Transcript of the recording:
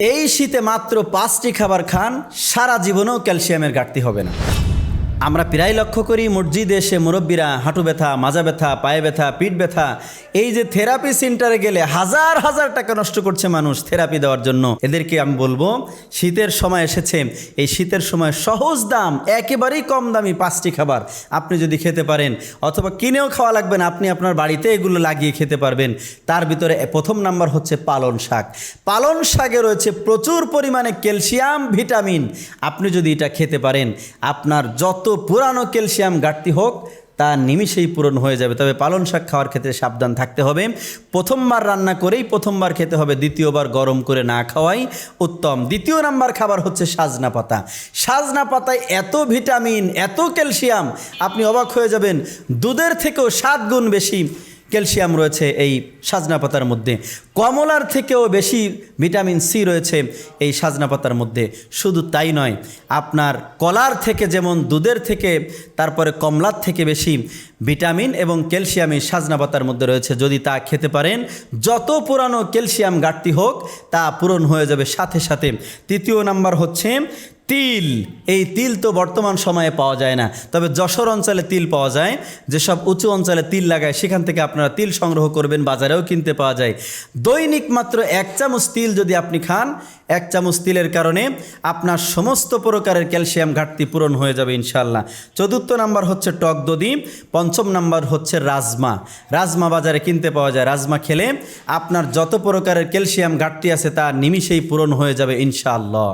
এই শীতে মাত্র পাঁচটি খাবার খান সারা জীবনেও ক্যালসিয়ামের ঘাটতি হবে না। আমরা প্রায় লক্ষ্য করি মসজিদে এসে মুরব্বীরা হাঁটু ব্যথা, মাজা ব্যথা, পায়ে ব্যথা, পিঠ ব্যথা। এই যে থেরাপি সেন্টারে গেলে হাজার হাজার টাকা নষ্ট করছে মানুষ থেরাপি দেওয়ার জন্য। এদেরকে আমি বলব, শীতের সময় এসেছে। এই শীতের সময় সহজ দাম, একেবারেই কম দামি পাঁচটি খাবার আপনি যদি খেতে পারেন। অথবা কিনেও খাওয়া লাগবে না, আপনি আপনার বাড়িতে এগুলো লাগিয়ে খেতে পারবেন। তার ভিতরে প্রথম নাম্বার হচ্ছে পালন শাক। পালন শাকে রয়েছে প্রচুর পরিমাণে ক্যালসিয়াম, ভিটামিন। আপনি যদি এটা খেতে পারেন, আপনার যত পুরানো ক্যালসিয়াম ঘাটতি হোক, তা নিমিষেই পূরণ হয়ে যাবে। তবে পালন শাক খাওয়ার ক্ষেত্রে সাবধান থাকতে হবে। প্রথমবার রান্না করেই প্রথমবার খেতে হবে, দ্বিতীয়বার গরম করে না খাওয়াই উত্তম। দ্বিতীয় নাম্বার খাবার হচ্ছে সাজনা পাতা। সাজনা পাতায় এত ভিটামিন, এত ক্যালসিয়াম, আপনি অবাক হয়ে যাবেন। দুধের থেকেও সাত গুণ বেশি। ক্যালসিয়াম রয়েছে এই সাজনা পাতার মধ্যে। কমলার থেকেও বেশি ভিটামিন সি রয়েছে এই সাজনা পাতার মধ্যে। শুধু তাই নয়, আপনার কলার থেকে যেমন দুধের থেকে, তারপরে কমলার থেকে বেশি ভিটামিন এবং ক্যালসিয়াম এই সাজনা পাতার মধ্যে রয়েছে। যদি তা খেতে পারেন, যত পুরানো ক্যালসিয়াম ঘাটতি হোক, তা পূরণ হয়ে যাবে সাথে সাথে। তৃতীয় নাম্বার হচ্ছে তিল। এই তিল তো বর্তমান সময়ে পাওয়া যায় না। তবে যশোর অঞ্চলে তিল পাওয়া যায়। যেসব উঁচু অঞ্চলে তিল লাগায়, সেখান থেকে আপনারা তিল সংগ্রহ করবেন, বাজারেও কিনতে পাওয়া যায়। দৈনিক মাত্র এক চামচ তিল যদি আপনি খান, এক চামচ তিলের কারণে আপনার সমস্ত প্রকারের ক্যালসিয়াম ঘাটতি পূরণ হয়ে যাবে ইনশাল্লাহ চতুর্থ নাম্বার হচ্ছে টক দধি, পঞ্চম নাম্বার হচ্ছে রাজমা। রাজমা বাজারে কিনতে পাওয়া যায়। রাজমা খেলে আপনার যত প্রকারের ক্যালসিয়াম ঘাটতি আছে, তা নিমিষেই পূরণ হয়ে যাবে ইনশাআল্লাহ।